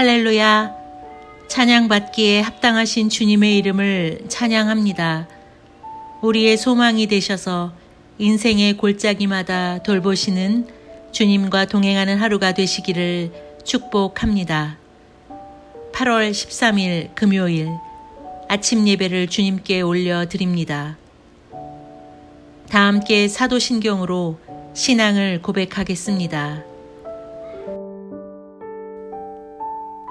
할렐루야. 찬양받기에 합당하신 주님의 이름을 찬양합니다. 우리의 소망이 되셔서 인생의 골짜기마다 돌보시는 주님과 동행하는 하루가 되시기를 축복합니다. 8월 13일 금요일 아침 예배를 주님께 올려드립니다. 다 함께 사도신경으로 신앙을 고백하겠습니다.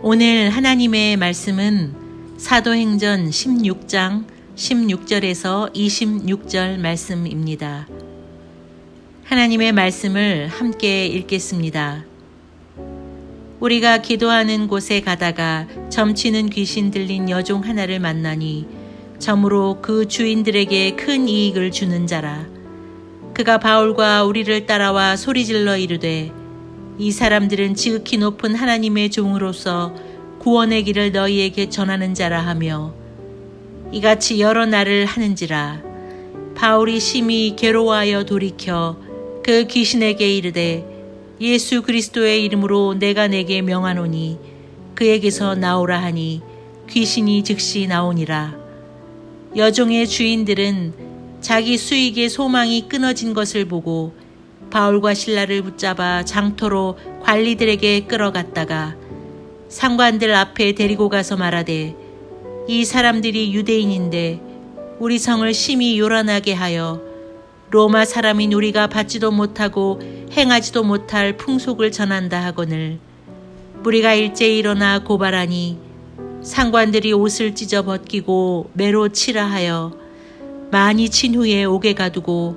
오늘 하나님의 말씀은 사도행전 16장 16절에서 26절 말씀입니다. 하나님의 말씀을 함께 읽겠습니다. 우리가 기도하는 곳에 가다가 점치는 귀신 들린 여종 하나를 만나니 점으로 그 주인들에게 큰 이익을 주는 자라. 그가 바울과 우리를 따라와 소리질러 이르되 이 사람들은 지극히 높은 하나님의 종으로서 구원의 길을 너희에게 전하는 자라 하며 이같이 여러 날을 하는지라. 바울이 심히 괴로워하여 돌이켜 그 귀신에게 이르되 예수 그리스도의 이름으로 내가 내게 명하노니 그에게서 나오라 하니 귀신이 즉시 나오니라. 여종의 주인들은 자기 수익의 소망이 끊어진 것을 보고 바울과 신라를 붙잡아 장터로 관리들에게 끌어갔다가 상관들 앞에 데리고 가서 말하되 이 사람들이 유대인인데 우리 성을 심히 요란하게 하여 로마 사람인 우리가 받지도 못하고 행하지도 못할 풍속을 전한다 하거늘. 우리가 일제히 일어나 고발하니 상관들이 옷을 찢어 벗기고 매로 치라 하여 많이 친 후에 옥에 가두고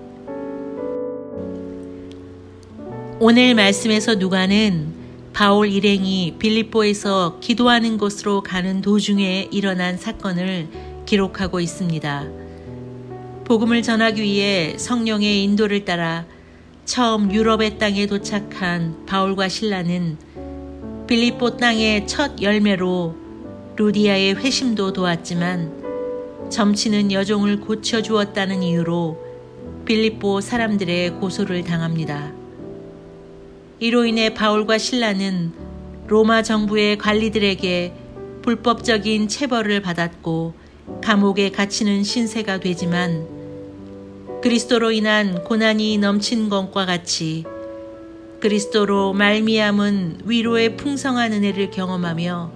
오늘 말씀에서 누가는 바울 일행이 빌립보에서 기도하는 곳으로 가는 도중에 일어난 사건을 기록하고 있습니다. 복음을 전하기 위해 성령의 인도를 따라 처음 유럽의 땅에 도착한 바울과 신라는 빌립보 땅의 첫 열매로 루디아의 회심도 도왔지만 점치는 여종을 고쳐 주었다는 이유로 빌립보 사람들의 고소를 당합니다. 이로 인해 바울과 신라는 로마 정부의 관리들에게 불법적인 체벌을 받았고 감옥에 갇히는 신세가 되지만 그리스도로 인한 고난이 넘친 것과 같이 그리스도로 말미암은 위로의 풍성한 은혜를 경험하며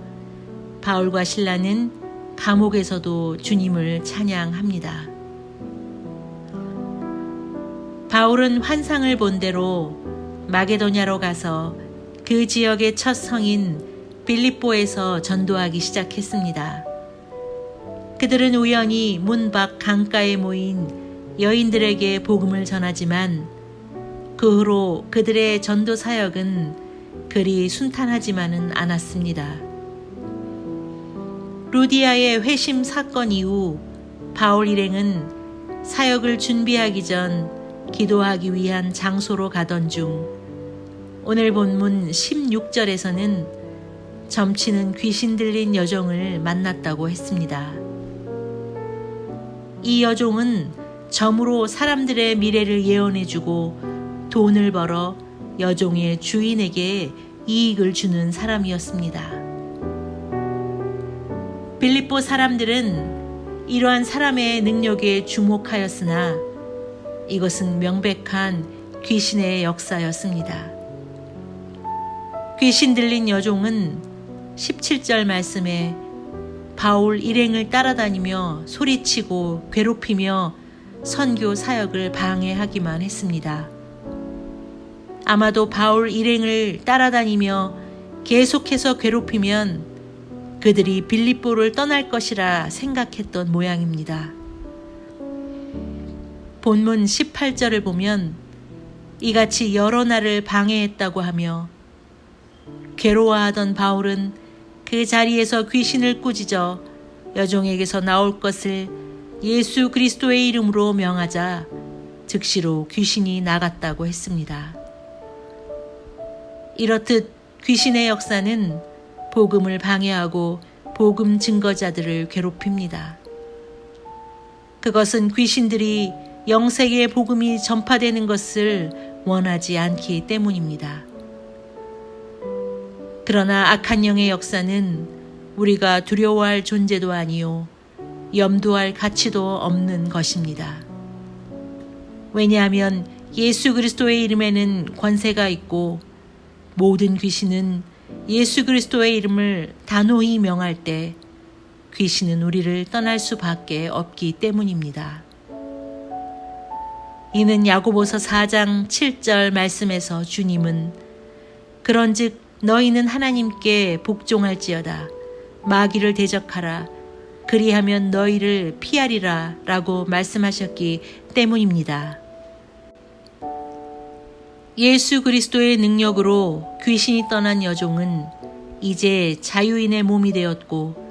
바울과 신라는 감옥에서도 주님을 찬양합니다. 바울은 환상을 본 대로 마게도냐로 가서 그 지역의 첫 성인 빌립보에서 전도하기 시작했습니다. 그들은 우연히 문 밖 강가에 모인 여인들에게 복음을 전하지만 그 후로 그들의 전도 사역은 그리 순탄하지만은 않았습니다. 루디아의 회심 사건 이후 바울 일행은 사역을 준비하기 전 기도하기 위한 장소로 가던 중 오늘 본문 16절에서는 점치는 귀신 들린 여종을 만났다고 했습니다. 이 여종은 점으로 사람들의 미래를 예언해주고 돈을 벌어 여종의 주인에게 이익을 주는 사람이었습니다. 빌립보 사람들은 이러한 사람의 능력에 주목하였으나 이것은 명백한 귀신의 역사였습니다. 귀신 들린 여종은 17절 말씀에 바울 일행을 따라다니며 소리치고 괴롭히며 선교 사역을 방해하기만 했습니다. 아마도 바울 일행을 따라다니며 계속해서 괴롭히면 그들이 빌립보를 떠날 것이라 생각했던 모양입니다. 본문 18절을 보면 이같이 여러 날을 방해했다고 하며 괴로워하던 바울은 그 자리에서 귀신을 꾸짖어 여종에게서 나올 것을 예수 그리스도의 이름으로 명하자 즉시로 귀신이 나갔다고 했습니다. 이렇듯 귀신의 역사는 복음을 방해하고 복음 증거자들을 괴롭힙니다. 그것은 귀신들이 영세계의 복음이 전파되는 것을 원하지 않기 때문입니다. 그러나 악한 영의 역사는 우리가 두려워할 존재도 아니요, 염두할 가치도 없는 것입니다. 왜냐하면 예수 그리스도의 이름에는 권세가 있고 모든 귀신은 예수 그리스도의 이름을 단호히 명할 때 귀신은 우리를 떠날 수밖에 없기 때문입니다. 이는 야고보서 4장 7절 말씀에서 주님은 그런즉 너희는 하나님께 복종할지어다 마귀를 대적하라 그리하면 너희를 피하리라 라고 말씀하셨기 때문입니다. 예수 그리스도의 능력으로 귀신이 떠난 여종은 이제 자유인의 몸이 되었고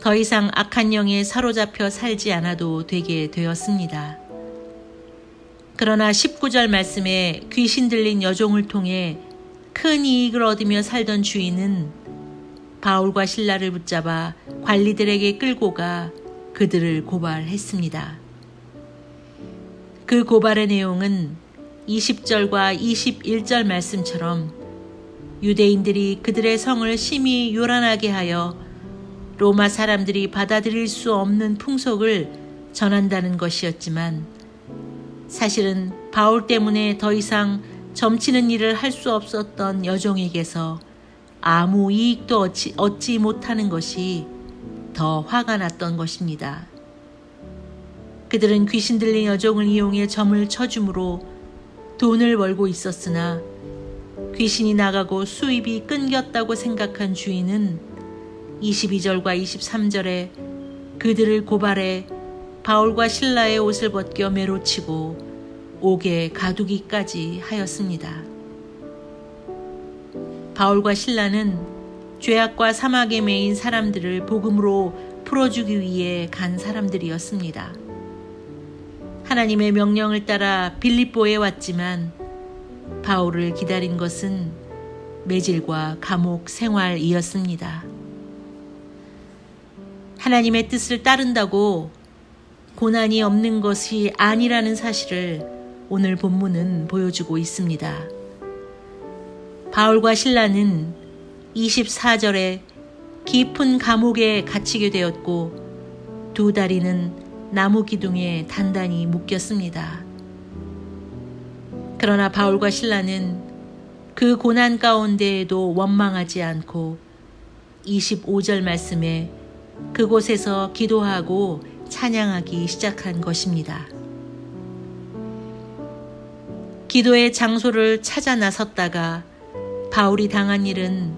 더 이상 악한 영에 사로잡혀 살지 않아도 되게 되었습니다. 그러나 19절 말씀에 귀신 들린 여종을 통해 큰 이익을 얻으며 살던 주인은 바울과 신라를 붙잡아 관리들에게 끌고 가 그들을 고발했습니다. 그 고발의 내용은 20절과 21절 말씀처럼 유대인들이 그들의 성을 심히 요란하게 하여 로마 사람들이 받아들일 수 없는 풍속을 전한다는 것이었지만 사실은 바울 때문에 더 이상 점치는 일을 할 수 없었던 여종에게서 아무 이익도 얻지, 얻지 못하는 것이 더 화가 났던 것입니다. 그들은 귀신 들린 여종을 이용해 점을 쳐줌으로 돈을 벌고 있었으나 귀신이 나가고 수입이 끊겼다고 생각한 주인은 22절과 23절에 그들을 고발해 바울과 신라의 옷을 벗겨 매로치고 옥에 가두기까지 하였습니다. 바울과 신라는 죄악과 사막에 매인 사람들을 복음으로 풀어주기 위해 간 사람들이었습니다. 하나님의 명령을 따라 빌립보에 왔지만 바울을 기다린 것은 매질과 감옥 생활이었습니다. 하나님의 뜻을 따른다고 고난이 없는 것이 아니라는 사실을 오늘 본문은 보여주고 있습니다. 바울과 신라는 24절에 깊은 감옥에 갇히게 되었고 두 다리는 나무 기둥에 단단히 묶였습니다. 그러나 바울과 신라는 그 고난 가운데에도 원망하지 않고 25절 말씀에 그곳에서 기도하고 찬양하기 시작한 것입니다. 기도의 장소를 찾아 나섰다가 바울이 당한 일은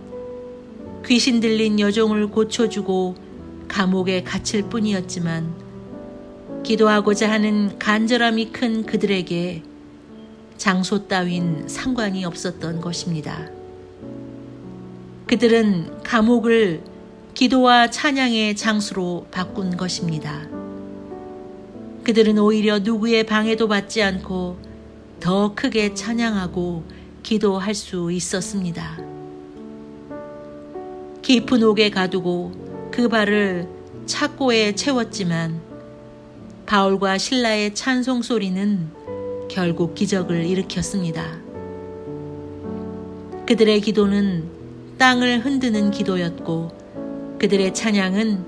귀신 들린 여종을 고쳐주고 감옥에 갇힐 뿐이었지만 기도하고자 하는 간절함이 큰 그들에게 장소 따윈 상관이 없었던 것입니다. 그들은 감옥을 기도와 찬양의 장소로 바꾼 것입니다. 그들은 오히려 누구의 방해도 받지 않고 더 크게 찬양하고 기도할 수 있었습니다. 깊은 옥에 가두고 그 발을 착고에 채웠지만 바울과 신라의 찬송 소리는 결국 기적을 일으켰습니다. 그들의 기도는 땅을 흔드는 기도였고 그들의 찬양은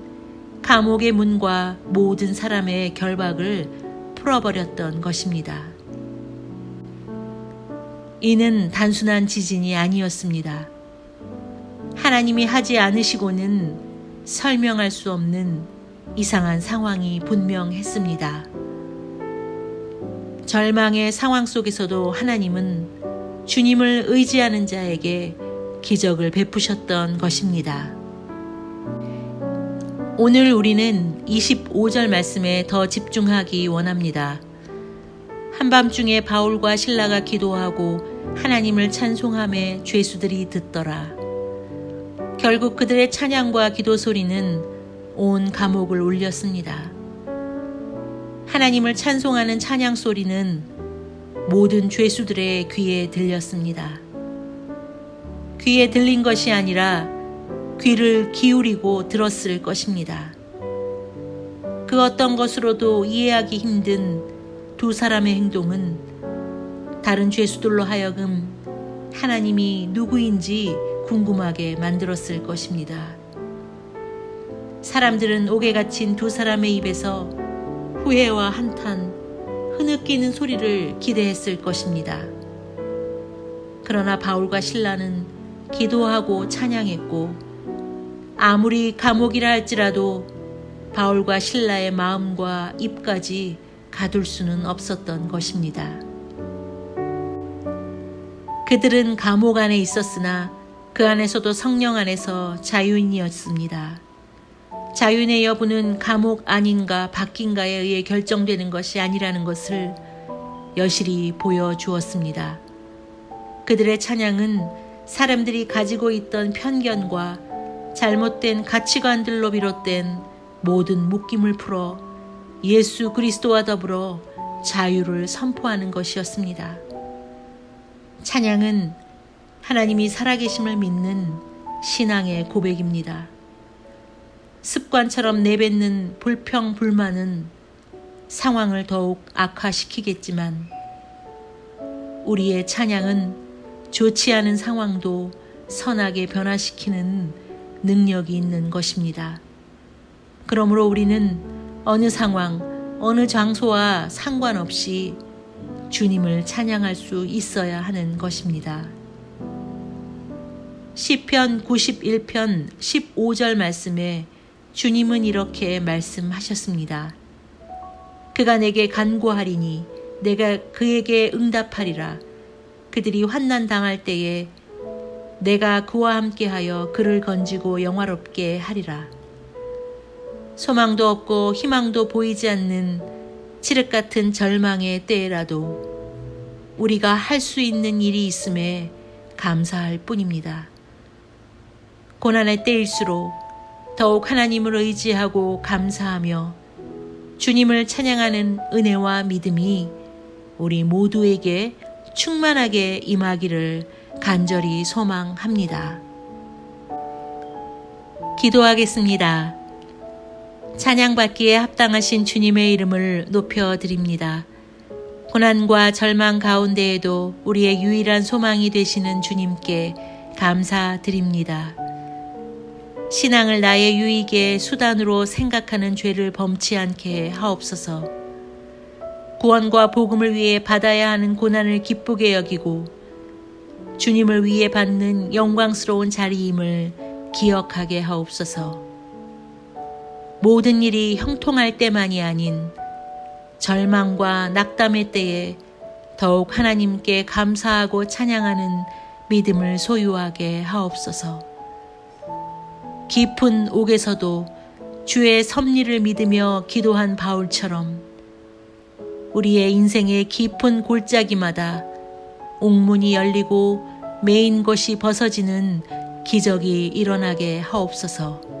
감옥의 문과 모든 사람의 결박을 풀어버렸던 것입니다. 이는 단순한 지진이 아니었습니다. 하나님이 하지 않으시고는 설명할 수 없는 이상한 상황이 분명했습니다. 절망의 상황 속에서도 하나님은 주님을 의지하는 자에게 기적을 베푸셨던 것입니다. 오늘 우리는 25절 말씀에 더 집중하기 원합니다. 한밤중에 바울과 신라가 기도하고 하나님을 찬송함에 죄수들이 듣더라. 결국 그들의 찬양과 기도 소리는 온 감옥을 울렸습니다. 하나님을 찬송하는 찬양 소리는 모든 죄수들의 귀에 들렸습니다. 귀에 들린 것이 아니라 귀를 기울이고 들었을 것입니다. 그 어떤 것으로도 이해하기 힘든 두 사람의 행동은 다른 죄수들로 하여금 하나님이 누구인지 궁금하게 만들었을 것입니다. 사람들은 옥에 갇힌 두 사람의 입에서 후회와 한탄, 흐느끼는 소리를 기대했을 것입니다. 그러나 바울과 신라는 기도하고 찬양했고 아무리 감옥이라 할지라도 바울과 신라의 마음과 입까지 가둘 수는 없었던 것입니다. 그들은 감옥 안에 있었으나 그 안에서도 성령 안에서 자유인이었습니다. 자유인의 여부는 감옥 아닌가 바뀐가에 의해 결정되는 것이 아니라는 것을 여실히 보여주었습니다. 그들의 찬양은 사람들이 가지고 있던 편견과 잘못된 가치관들로 비롯된 모든 묶임을 풀어 예수 그리스도와 더불어 자유를 선포하는 것이었습니다. 찬양은 하나님이 살아계심을 믿는 신앙의 고백입니다. 습관처럼 내뱉는 불평, 불만은 상황을 더욱 악화시키겠지만 우리의 찬양은 좋지 않은 상황도 선하게 변화시키는 능력이 있는 것입니다. 그러므로 우리는 어느 상황, 어느 장소와 상관없이 주님을 찬양할 수 있어야 하는 것입니다. 시편 91편 15절 말씀에 주님은 이렇게 말씀하셨습니다. 그가 내게 간구하리니 내가 그에게 응답하리라. 그들이 환난 당할 때에 내가 그와 함께하여 그를 건지고 영화롭게 하리라. 소망도 없고 희망도 보이지 않는 칠흑 같은 절망의 때라도 우리가 할 수 있는 일이 있음에 감사할 뿐입니다. 고난의 때일수록 더욱 하나님을 의지하고 감사하며 주님을 찬양하는 은혜와 믿음이 우리 모두에게 충만하게 임하기를 간절히 소망합니다. 기도하겠습니다. 찬양받기에 합당하신 주님의 이름을 높여드립니다. 고난과 절망 가운데에도 우리의 유일한 소망이 되시는 주님께 감사드립니다. 신앙을 나의 유익의 수단으로 생각하는 죄를 범치 않게 하옵소서. 구원과 복음을 위해 받아야 하는 고난을 기쁘게 여기고 주님을 위해 받는 영광스러운 자리임을 기억하게 하옵소서. 모든 일이 형통할 때만이 아닌 절망과 낙담의 때에 더욱 하나님께 감사하고 찬양하는 믿음을 소유하게 하옵소서. 깊은 옥에서도 주의 섭리를 믿으며 기도한 바울처럼 우리의 인생의 깊은 골짜기마다 옥문이 열리고 메인 것이 벗어지는 기적이 일어나게 하옵소서.